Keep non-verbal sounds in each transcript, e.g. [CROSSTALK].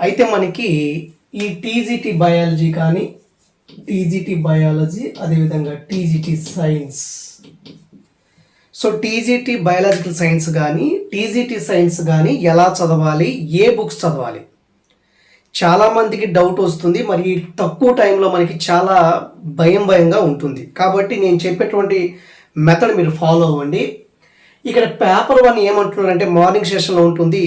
అయితే మనకి ఈ టీజీటీ బయాలజీ కానీ టీజీటీ బయాలజీ అదేవిధంగా TGT science so TGT biological science కానీ టీజీటీ సైన్స్ కానీ ఎలా చదవాలి ఏ బుక్స్ చదవాలి? చాలా మందికి డౌట్ వస్తుంది మరి తక్కువ టైంలో మనకి చాలా భయం భయంగా ఉంటుంది. కాబట్టి నేను చెప్పేటువంటి మెథడ్ మీరు ఫాలో అవ్వండి. ఇక్కడ పేపర్ వన్ ఏమంటున్నారంటే మార్నింగ్ సెషన్లో ఉంటుంది.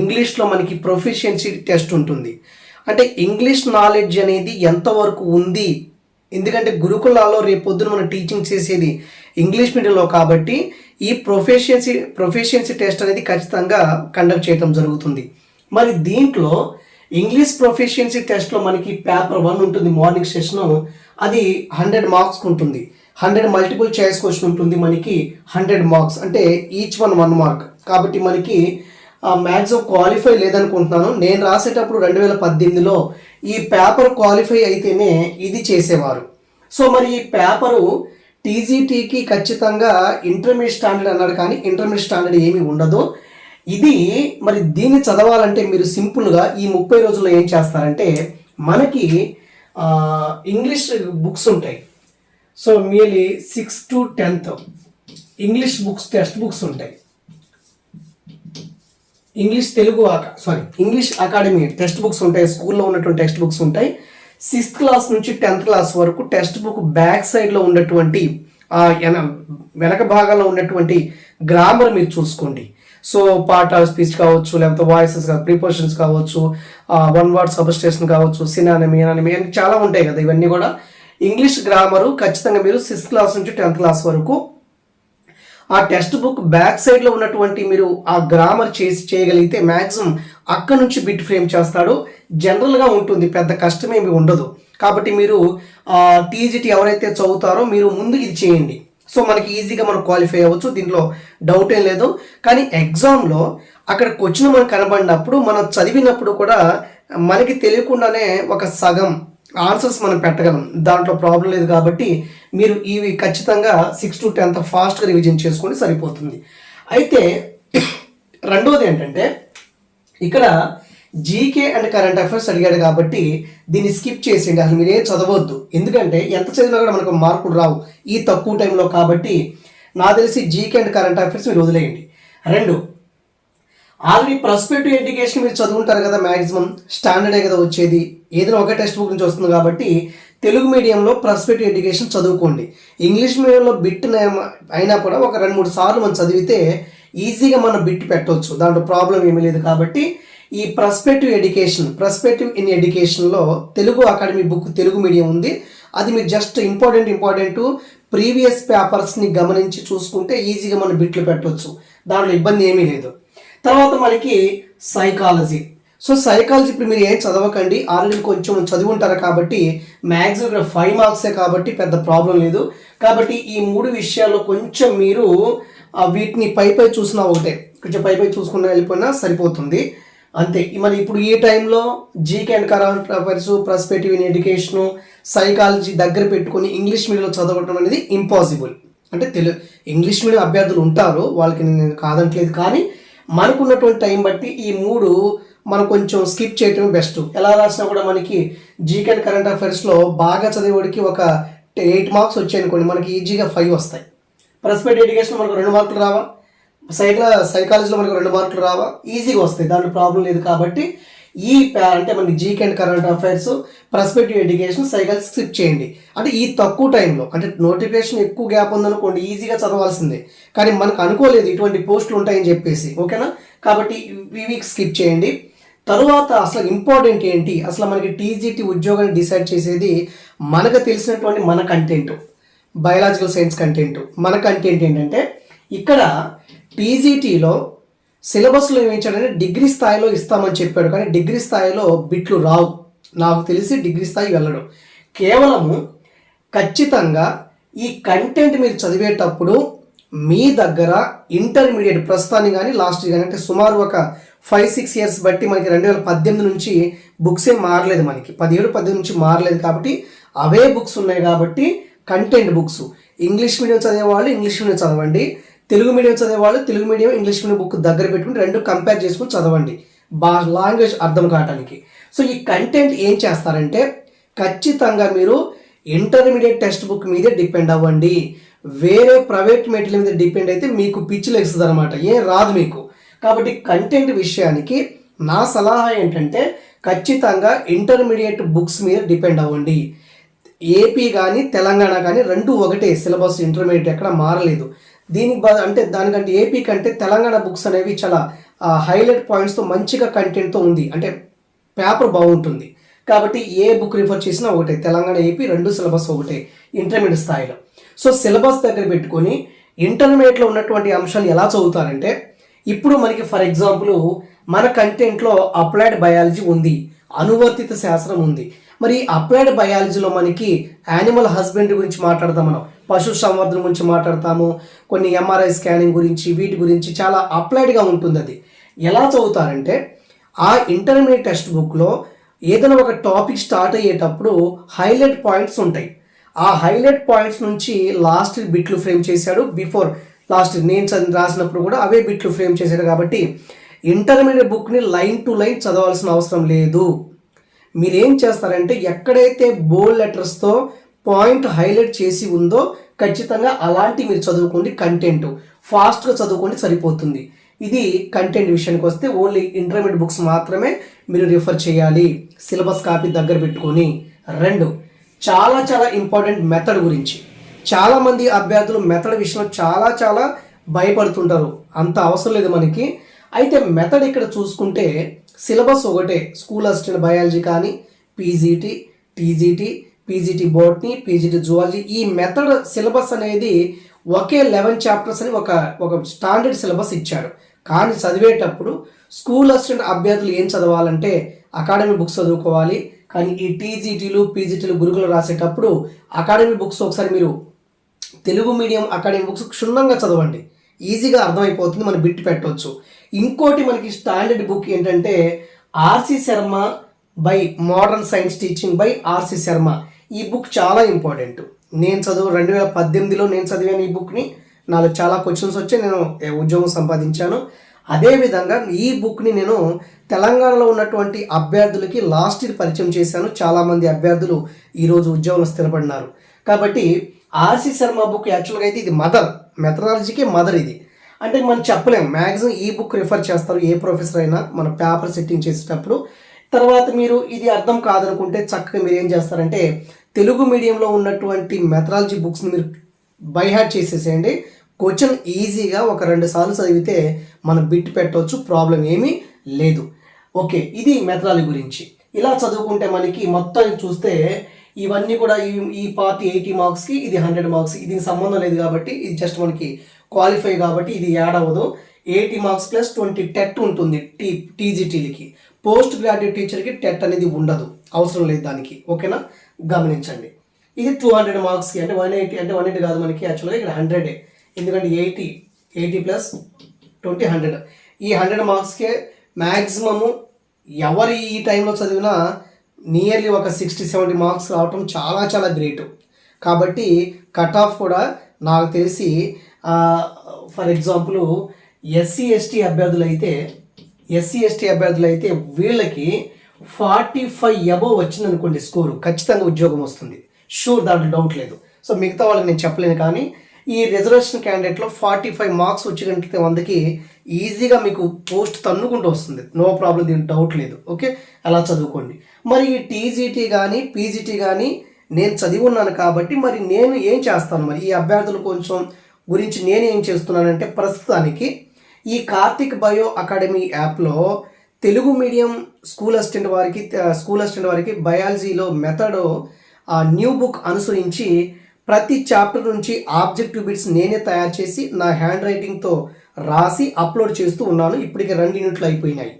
ఇంగ్లీష్లో మనకి ప్రొఫిషియన్సీ టెస్ట్ ఉంటుంది. అంటే ఇంగ్లీష్ నాలెడ్జ్ అనేది ఎంతవరకు ఉంది? ఎందుకంటే గురుకులాల్లో రేపొద్దున మనం టీచింగ్ చేసేది ఇంగ్లీష్ మీడియంలో కాబట్టి ఈ ప్రొఫెషియన్సీ ప్రొఫెషియన్సీ టెస్ట్ అనేది ఖచ్చితంగా కండక్ట్ చేయడం జరుగుతుంది. మరి దీంట్లో ఇంగ్లీష్ ప్రొఫెషియన్సీ టెస్ట్లో మనకి పేపర్ వన్ ఉంటుంది మార్నింగ్ సెషన్ అది హండ్రెడ్ మార్క్స్ ఉంటుంది. హండ్రెడ్ మల్టిపుల్ చాయిస్ క్వశ్చన్ ఉంటుంది మనకి హండ్రెడ్ మార్క్స్. అంటే ఈచ్ వన్ వన్ మార్క్ కాబట్టి మనకి మ్యాక్సిమం క్వాలిఫై లేదనుకుంటున్నాను. నేను రాసేటప్పుడు రెండు వేల పద్దెనిమిదిలో ఈ పేపర్ క్వాలిఫై అయితేనే ఇది చేసేవారు. సో మరి ఈ పేపరు టీజీటీకి ఖచ్చితంగా ఇంటర్మీడియట్ స్టాండర్డ్ అన్నాడు కానీ ఇంటర్మీడియట్ స్టాండర్డ్ ఏమీ ఉండదు. ఇది మరి దీన్ని చదవాలంటే మీరు సింపుల్గా ఈ ముప్పై రోజుల్లో ఏం చేస్తారంటే మనకి ఇంగ్లీష్ బుక్స్ ఉంటాయి. So mealy six to tenth English books text books ఉంటాయి. English Telugu sorry English academy text books ఉంటాయి. స్కూల్లో ఉన్నటువంటి టెక్స్ట్ బుక్స్ ఉంటాయి. సిక్స్త్ క్లాస్ నుంచి టెన్త్ క్లాస్ వరకు టెక్స్ట్ బుక్ బ్యాక్ సైడ్లో ఉన్నటువంటి ఆ ఎన వెనక భాగంలో ఉన్నటువంటి గ్రామర్ మీరు చూసుకోండి. సో పార్ట్ ఆఫ్ స్పీచ్ కావచ్చు లేకపోతే వాయిసెస్ ప్రిపోర్షన్స్ కావచ్చు వన్ వర్డ్ సబ్స్టేషన్ కావచ్చు సినానమీ ఎనానమీ అని చాలా ఉంటాయి కదా. ఇవన్నీ కూడా ఇంగ్లీష్ గ్రామరు ఖచ్చితంగా మీరు సిక్స్త్ క్లాస్ నుంచి టెన్త్ క్లాస్ వరకు. ఆ టెక్స్ట్ బుక్ బ్యాక్ సైడ్లో ఉన్నటువంటి మీరు ఆ గ్రామర్ చేసి చేయగలిగితే మ్యాక్సిమం అక్కడ నుంచి బిట్ ఫ్రేమ్ చేస్తాడు. జనరల్గా ఉంటుంది పెద్ద కష్టమేమి ఉండదు. కాబట్టి మీరు టీజీటీ ఎవరైతే చదువుతారో మీరు ముందు ఇది చేయండి. సో మనకి ఈజీగా మనం క్వాలిఫై అవ్వచ్చు దీంట్లో డౌట్ ఏం లేదు. కానీ ఎగ్జామ్లో అక్కడ క్వశ్చన్ మనకు కనబడినప్పుడు మనం చదివినప్పుడు కూడా మనకి తెలియకుండానే ఒక సగం ఆన్సర్స్ మనం పెట్టగలం. దాంట్లో ప్రాబ్లం లేదు కాబట్టి మీరు ఇవి ఖచ్చితంగా సిక్స్ టు టెన్త్ ఫాస్ట్గా రివిజన్ చేసుకొని సరిపోతుంది. అయితే [COUGHS] రెండోది ఏంటంటే ఇక్కడ జీకే అండ్ కరెంట్ అఫైర్స్ అడిగాడు కాబట్టి దీన్ని స్కిప్ చేసేయండి. అసలు మీరేం చదవద్దు. ఎందుకంటే ఎంత చదివినా కూడా మనకు మార్కులు రావు. ఈ తక్కువ టైంలో కాబట్టి నా తెలిసి జీకే అండ్ కరెంట్ అఫైర్స్ మీరు వదిలేయండి. రెండు ఆల్రెడీ ప్రస్పెక్టివ్ ఎడ్యుకేషన్ మీరు చదువుంటారు కదా మ్యాక్సిమం స్టాండర్డే కదా వచ్చేది. ఏదైనా ఒక టెక్స్ట్ బుక్ నుంచి వస్తుంది కాబట్టి తెలుగు మీడియంలో ప్రస్పెక్టివ్ ఎడ్యుకేషన్ చదువుకోండి. ఇంగ్లీష్ మీడియంలో బిట్ అయినా కూడా ఒక రెండు మూడు సార్లు మనం చదివితే ఈజీగా మనం బిట్ పెట్టవచ్చు దాంట్లో ప్రాబ్లం ఏమీ లేదు కాబట్టి ఈ ప్రస్పెక్టివ్ ఎడ్యుకేషన్ ప్రస్పెక్టివ్ ఇన్ ఎడ్యుకేషన్లో Telugu academy book Telugu medium ఉంది. అది మీరు జస్ట్ ఇంపార్టెంట్ ఇంపార్టెంట్ ప్రీవియస్ పేపర్స్ని గమనించి చూసుకుంటే ఈజీగా మనం బిట్లు పెట్టవచ్చు దాంట్లో ఇబ్బంది ఏమీ లేదు. తర్వాత మనకి సైకాలజీ సో సైకాలజీ ఇప్పుడు మీరు ఏం చదవకండి ఆల్రెడీ కొంచెం చదివి ఉంటారు కాబట్టి మ్యాక్సిమం ఇక్కడ ఫైవ్ మార్క్సే కాబట్టి పెద్ద ప్రాబ్లం లేదు. కాబట్టి ఈ మూడు విషయాల్లో కొంచెం మీరు వీటిని పై పై చూసినా ఒకటే. కొంచెం పై పై చూసుకున్నా వెళ్ళిపోయినా సరిపోతుంది. అంతే. మరి ఇప్పుడు ఈ టైంలో GK and current affairs prospective in education psychology దగ్గర పెట్టుకొని ఇంగ్లీష్ మీడియంలో చదవటం అనేది ఇంపాసిబుల్ అంటే తెలు ఇంగ్లీష్ మీడియం అభ్యర్థులు ఉంటారు వాళ్ళకి నేను కాదంటలేదు కానీ మనకున్నటువంటి టైం బట్టి ఈ మూడు మనం కొంచెం స్కిప్ చేయటం బెస్ట్ ఎలా రాసినా కూడా మనకి జీకే కరెంట్ అఫైర్స్లో బాగా చదివేవాడికి ఒక ఎయిట్ మార్క్స్ వచ్చాయి అనుకోండి మనకి ఈజీగా ఫైవ్ వస్తాయి. ప్రస్పెక్ట్ ఎడ్యుకేషన్ మనకు రెండు మార్కులు రావా? సైక్లా సైకాలజీలో మనకు రెండు మార్కులు రావా? ఈజీగా వస్తాయి దాంట్లో ప్రాబ్లం లేదు కాబట్టి ఈ అంటే మనకి GK and current affairs prospective education cycle skip చేయండి. అంటే ఈ తక్కువ టైంలో అంటే నోటిఫికేషన్ ఎక్కువ గ్యాప్ ఉందనుకోండి ఈజీగా చదవాల్సిందే. కానీ మనకు అనుకోలేదు ఇటువంటి పోస్టులు ఉంటాయని చెప్పేసి ఓకేనా? కాబట్టి ఈ వీక్ స్కిప్ చేయండి. తరువాత అసలు ఇంపార్టెంట్ ఏంటి? అసలు మనకి టీజీటీ ఉద్యోగాన్ని డిసైడ్ చేసేది మనకు తెలిసినటువంటి మన కంటెంట్ బయాలజికల్ సైన్స్ కంటెంట్ మన కంటెంట్ ఏంటంటే ఇక్కడ టీజీటీలో సిలబస్లో ఏమించాడంటే డిగ్రీ స్థాయిలో ఇస్తామని చెప్పాడు. కానీ డిగ్రీ స్థాయిలో బిట్లు రావు. నాకు తెలిసి డిగ్రీ స్థాయి వెళ్ళడం. కేవలము ఖచ్చితంగా ఈ కంటెంట్ మీరు చదివేటప్పుడు మీ దగ్గర ఇంటర్మీడియట్ ప్రస్తుతానికి కానీ లాస్ట్ కానీ అంటే సుమారు ఒక ఫైవ్ సిక్స్ ఇయర్స్ బట్టి మనకి రెండు వేల పద్దెనిమిది నుంచి బుక్స్ ఏం మారలేదు మనకి. పదిహేడు పద్దెనిమిది నుంచి మారలేదు కాబట్టి అవే బుక్స్ ఉన్నాయి కాబట్టి కంటెంట్ బుక్స్. ఇంగ్లీష్ మీడియం చదివేవాళ్ళు ఇంగ్లీష్ మీడియం చదవండి. తెలుగు మీడియం చదివేవాళ్ళు Telugu medium English medium book దగ్గర పెట్టుకుని రెండు కంపేర్ చేసుకుని చదవండి. బా లాంగ్వేజ్ అర్థం కావడానికి సో ఈ కంటెంట్ ఏం చేస్తారంటే ఖచ్చితంగా మీరు ఇంటర్మీడియట్ టెక్స్ట్ బుక్ మీదే డిపెండ్ అవ్వండి. వేరే ప్రైవేట్ మెటీరియల్ మీద డిపెండ్ అయితే మీకు పిచ్చి లెగుస్తుంది అనమాట ఏం రాదు మీకు. కాబట్టి కంటెంట్ విషయానికి నా సలహా ఏంటంటే ఖచ్చితంగా ఇంటర్మీడియట్ బుక్స్ మీద డిపెండ్ అవ్వండి. ఏపీ కానీ తెలంగాణ కానీ రెండు ఒకటే. సిలబస్ ఇంటర్మీడియట్ ఎక్కడ మారలేదు. దీనికి అంటే దానికంటే ఏపీ కంటే తెలంగాణ బుక్స్ అనేవి చాలా హైలైట్ పాయింట్స్తో మంచిగా కంటెంట్తో ఉంది. అంటే పేపర్ బాగుంటుంది. కాబట్టి ఏ బుక్ రిఫర్ చేసినా ఒకటే. తెలంగాణ ఏపీ రెండు సిలబస్ ఒకటే. ఇంటర్మీడియట్ స్థాయిలో. సో సిలబస్ దగ్గర పెట్టుకొని ఇంటర్మీడియట్లో ఉన్నటువంటి అంశాలు ఎలా చదువుతారంటే ఇప్పుడు మనకి ఫర్ ఎగ్జాంపుల్ మన కంటెంట్లో అప్లైడ్ బయాలజీ ఉంది. అనువర్తిత శాస్త్రం ఉంది. మరి అప్లైడ్ బయాలజీలో మనకి యానిమల్ హస్బెండరీ గురించి మాట్లాడతాం మనం. పశు సంవర్ధన గురించి మాట్లాడతాము. కొన్ని ఎంఆర్ఐ స్కానింగ్ గురించి వీటి గురించి చాలా అప్లైడ్గా ఉంటుంది అది. ఎలా చదువుతారంటే ఆ ఇంటర్మీడియట్ టెక్స్ట్ బుక్లో ఏదైనా ఒక టాపిక్ స్టార్ట్ అయ్యేటప్పుడు హైలైట్ పాయింట్స్ ఉంటాయి. ఆ హైలైట్ పాయింట్స్ నుంచి లాస్ట్ బిట్లు ఫ్రేమ్ చేశాడు. బిఫోర్ లాస్ట్ నేను చదివి రాసినప్పుడు కూడా అవే బిట్లు ఫ్రేమ్ చేశాడు కాబట్టి ఇంటర్మీడియట్ బుక్ని లైన్ టు లైన్ చదవాల్సిన అవసరం లేదు. మీరు ఏం చేస్తారంటే ఎక్కడైతే బోల్డ్ లెటర్స్తో పాయింట్ హైలైట్ చేసి ఉందో ఖచ్చితంగా అలాంటి మీరు చదువుకోండి కంటెంట్. ఫాస్ట్గా చదువుకోండి సరిపోతుంది. ఇది కంటెంట్ విషయానికి వస్తే ఓన్లీ ఇంటర్మీడియట్ బుక్స్ మాత్రమే మీరు రిఫర్ చేయాలి. సిలబస్ కాపీ దగ్గర పెట్టుకొని. రెండు చాలా చాలా ఇంపార్టెంట్ మెథడ్ గురించి. చాలామంది అభ్యర్థులు మెథడ్ విషయంలో చాలా చాలా భయపడుతుంటారు. అంత అవసరం లేదు మనకి. అయితే మెథడ్ ఇక్కడ చూసుకుంటే సిలబస్ ఒకటే స్కూల్ అసిస్టెంట్ బయాలజీ కానీ PGT TGT PGT botany PGT zoology ఈ మెథడ్ సిలబస్ అనేది ఒకే లెవెన్ చాప్టర్స్ అని ఒక ఒక స్టాండర్డ్ సిలబస్ ఇచ్చాడు. కానీ చదివేటప్పుడు స్కూల్ అసిస్టెంట్ అభ్యర్థులు ఏం చదవాలంటే అకాడమీ బుక్స్ చదువుకోవాలి. కానీ ఈ టీజీటీలు పీజీటీలు గురుకులు రాసేటప్పుడు అకాడమీ బుక్స్ ఒకసారి మీరు తెలుగు మీడియం అకాడమీ బుక్స్ క్షుణ్ణంగా చదవండి. ఈజీగా అర్థమైపోతుంది మనం బిట్ పెట్టవచ్చు ఇంకోటి మనకి స్టాండర్డ్ బుక్ ఏంటంటే RC Sharma by modern science teaching by RC Sharma. ఈ బుక్ చాలా ఇంపార్టెంట్ నేను చదువు రెండు వేల పద్దెనిమిదిలో నేను చదివాను ఈ బుక్ని నాలో చాలా క్వశ్చన్స్ వచ్చి నేను ఉద్యోగం సంపాదించాను. అదేవిధంగా ఈ బుక్ని నేను తెలంగాణలో ఉన్నటువంటి అభ్యర్థులకి లాస్ట్ ఇయర్ పరిచయం చేశాను. చాలామంది అభ్యర్థులు ఈరోజు ఉద్యోగంలో స్థిరపడినారు. కాబట్టి ఆర్సి శర్మ బుక్ యాక్చువల్గా అయితే ఇది మదర్ మెథడాలజీకి మదర్ ఇది. అంటే మనం చెప్పలేం. మ్యాక్సిమం ఈ బుక్ రిఫర్ చేస్తారు ఏ ప్రొఫెసర్ అయినా మన పేపర్ సెట్టింగ్ చేసేటప్పుడు. తర్వాత మీరు ఇది అర్థం కాదనుకుంటే చక్కగా మీరు ఏం చేస్తారంటే తెలుగు మీడియంలో ఉన్నటువంటి మెథడాలజీ బుక్స్ని మీరు బైహార్ట్ చేసేసేయండి. క్వశ్చన్ ఈజీగా ఒక రెండు సార్లు చదివితే మనం బిట్ పెట్టవచ్చు ప్రాబ్లం ఏమీ లేదు. ఓకే ఇది మెథడాలజీ గురించి. ఇలా చదువుకుంటే మనకి మొత్తం చూస్తే ఇవన్నీ కూడా ఈ ఈ పార్ట్ ఎయిటీ మార్క్స్కి ఇది హండ్రెడ్ మార్క్స్ దీనికి సంబంధం లేదు కాబట్టి ఇది జస్ట్ మనకి క్వాలిఫై కాబట్టి ఇది యాడ్ అవ్వదు. Eighty marks plus twenty TET ఉంటుంది టీ టీజీటీలకి పోస్ట్ గ్రాడ్యుయేట్ టీచర్కి టెట్ అనేది ఉండదు. అవసరం లేదు దానికి. ఓకేనా? గమనించండి. ఇది టూ హండ్రెడ్ మార్క్స్కి అంటే వన్ ఎయిటీ అంటే వన్ ఎయిటీ కాదు మనకి యాక్చువల్గా ఇక్కడ హండ్రెడే. ఎందుకంటే eighty eighty plus twenty hundred. ఈ హండ్రెడ్ మార్క్స్కే మ్యాక్సిమము ఎవరు ఈ టైంలో చదివినా నియర్లీ ఒక సిక్స్టీ సెవెంటీ మార్క్స్ రావటం చాలా చాలా గ్రేట్. కాబట్టి కట్ ఆఫ్ కూడా నాకు తెలిసి ఫర్ ఎగ్జాంపుల్ ఎస్సీ ఎస్టీ అభ్యర్థులు అయితే ఎస్సీ ఎస్టీ అభ్యర్థులు అయితే వీళ్ళకి ఫార్టీ ఫైవ్ అబోవ్ వచ్చిందనుకోండి స్కోరు ఖచ్చితంగా ఉద్యోగం వస్తుంది. షూర్ దాంట్లో డౌట్ లేదు. సో మిగతా వాళ్ళకి నేను చెప్పలేను కానీ ఈ రిజర్వేషన్ క్యాండిడేట్లో ఫార్టీ ఫైవ్ మార్క్స్ వచ్చినట్టు వందకి ఈజీగా మీకు పోస్ట్ తన్నుకుంటూ వస్తుంది. నో ప్రాబ్లం దీనికి డౌట్ లేదు. ఓకే అలా చదువుకోండి. మరి ఈ టీజీటీ కానీ పీజీటీ కానీ నేను చదివి ఉన్నాను కాబట్టి మరి నేను ఏం చేస్తాను? మరి ఈ అభ్యర్థులు కొంచెం గురించి నేను ఏం చేస్తున్నానంటే ప్రస్తుతానికి ఈ కార్తిక్ బయో అకాడమీ యాప్లో తెలుగు మీడియం స్కూల్ అసిస్టెంట్ వారికి స్కూల్ అసిస్టెంట్ వారికి బయాలజీలో మెథడ్ న్యూ బుక్ అనుసరించి ప్రతి చాప్టర్ నుంచి ఆబ్జెక్టివ్ బిట్స్ నేనే తయారు చేసి నా హ్యాండ్ రైటింగ్తో రాసి అప్లోడ్ చేస్తూ ఉన్నాను. ఇప్పటికే రెండు యూనిట్లు అయిపోయినాయి.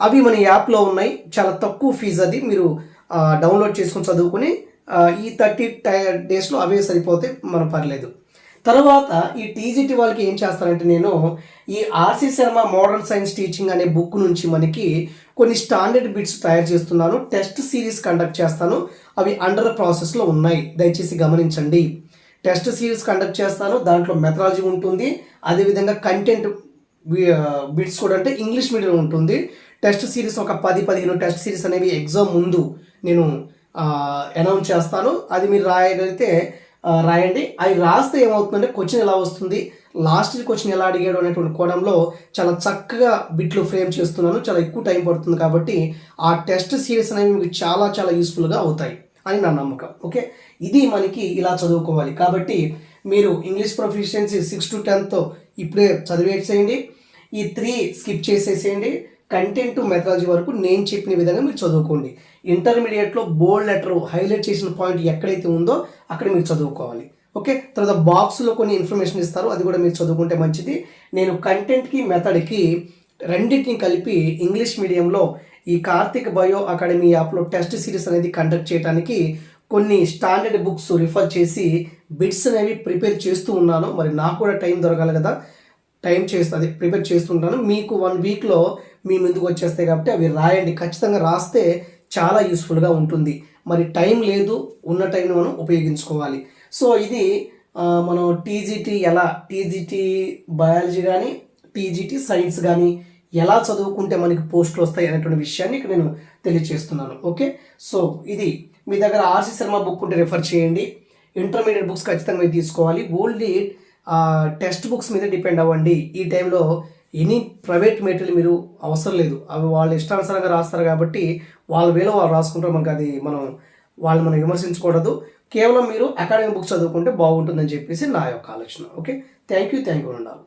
అవి మన యాప్లో ఉన్నాయి. చాలా తక్కువ ఫీజు అది. మీరు డౌన్లోడ్ చేసుకొని చదువుకుని ఈ థర్టీ డేస్లో అవే సరిపోతే మనం పర్లేదు. తర్వాత ఈ టీజీటీ వాళ్ళకి ఏం చేస్తారంటే నేను ఈ RC Sharma modern science teaching అనే బుక్ నుంచి మనకి కొన్ని స్టాండర్డ్ బిట్స్ తయారు చేస్తున్నాను. టెస్ట్ సిరీస్ కండక్ట్ చేస్తాను. అవి అండర్ ప్రాసెస్లో ఉన్నాయి. దయచేసి గమనించండి. టెస్ట్ సిరీస్ కండక్ట్ చేస్తాను. దాంట్లో మెథడాలజీ ఉంటుంది. అదేవిధంగా కంటెంట్ బిట్స్ కూడా అంటే ఇంగ్లీష్ మీడియం ఉంటుంది. టెస్ట్ సిరీస్ ఒక పది పదిహేను టెస్ట్ సిరీస్ అనేవి ఎగ్జామ్ ముందు నేను అనౌన్స్ చేస్తాను. అది మీరు రాయగలిగితే రాయండి. అవి రాస్తే ఏమవుతుందంటే క్వశ్చన్ ఎలా వస్తుంది? లాస్ట్ క్వశ్చన్ ఎలా అడిగాడు అనేటువంటి కోణంలో చాలా చక్కగా బిట్లు ఫ్రేమ్ చేస్తున్నాను. చాలా ఎక్కువ టైం పడుతుంది కాబట్టి ఆ టెస్ట్ సిరీస్ అనేవి మీకు చాలా చాలా యూస్ఫుల్గా అవుతాయి అని నా నమ్మకం. ఓకే? ఇది మనకి ఇలా చదువుకోవాలి. కాబట్టి మీరు English proficiency six to tenth ఇప్పుడే చదివేసేయండి. ఈ త్రీ స్కిప్ చేసేసేయండి. కంటెంట్ మెథడాలజీ వరకు నేను చెప్పిన విధంగా మీరు చదువుకోండి. ఇంటర్మీడియట్లో బోల్డ్ లెటర్ హైలైట్ చేసిన పాయింట్ ఎక్కడైతే ఉందో అక్కడ మీరు చదువుకోవాలి. ఓకే తర్వాత బాక్స్లో కొన్ని ఇన్ఫర్మేషన్ ఇస్తారు. అది కూడా మీరు చదువుకుంటే మంచిది. నేను కంటెంట్కి మెథడ్కి రెండింటిని కలిపి ఇంగ్లీష్ మీడియంలో ఈ కార్తిక్ బయో అకాడమీ యాప్లో టెస్ట్ సిరీస్ అనేది కండక్ట్ చేయడానికి కొన్ని స్టాండర్డ్ బుక్స్ రిఫర్ చేసి బిట్స్ అనేవి ప్రిపేర్ చేస్తూ ఉన్నాను. మరి నాకు కూడా టైం దొరకాలి కదా. టైం చేస్తుంది ప్రిపేర్ చేస్తుంటాను. మీకు వన్ వీక్లో మీ ముందుకు వచ్చేస్తాయి కాబట్టి అవి రాయండి. ఖచ్చితంగా రాస్తే చాలా యూస్ఫుల్గా ఉంటుంది. మరి టైం లేదు ఉన్న టైంని మనం ఉపయోగించుకోవాలి. సో ఇది మనం టీజీటీ ఎలా టీజీటీ బయాలజీ కానీ టీజీటీ సైన్స్ కానీ ఎలా చదువుకుంటే మనకి పోస్టులు వస్తాయి అనేటువంటి విషయాన్ని ఇక్కడ నేను తెలియజేస్తున్నాను ఓకే? సో ఇది మీ దగ్గర ఆర్సి శర్మ బుక్ ఉంటే రెఫర్ చేయండి. ఇంటర్మీడియట్ బుక్స్ ఖచ్చితంగా తీసుకోవాలి. తీసుకోవాలి ఓన్లీ టెక్స్ట్ బుక్స్ మీద డిపెండ్ అవ్వండి. ఈ టైంలో ఎనీ ప్రైవేట్ మెటీరియల్ మీరు అవసరం లేదు. అవి వాళ్ళు ఇష్టానుసారంగా రాస్తారు కాబట్టి వాళ్ళ వేలో వాళ్ళు రాసుకుంటారు. మనకు అది మనం వాళ్ళు మనం విమర్శించకూడదు కేవలం మీరు అకాడమిక్ బుక్స్ చదువుకుంటే బాగుంటుందని చెప్పేసి నా యొక్క ఆలోచన. Okay thank you thank you ఉండాలి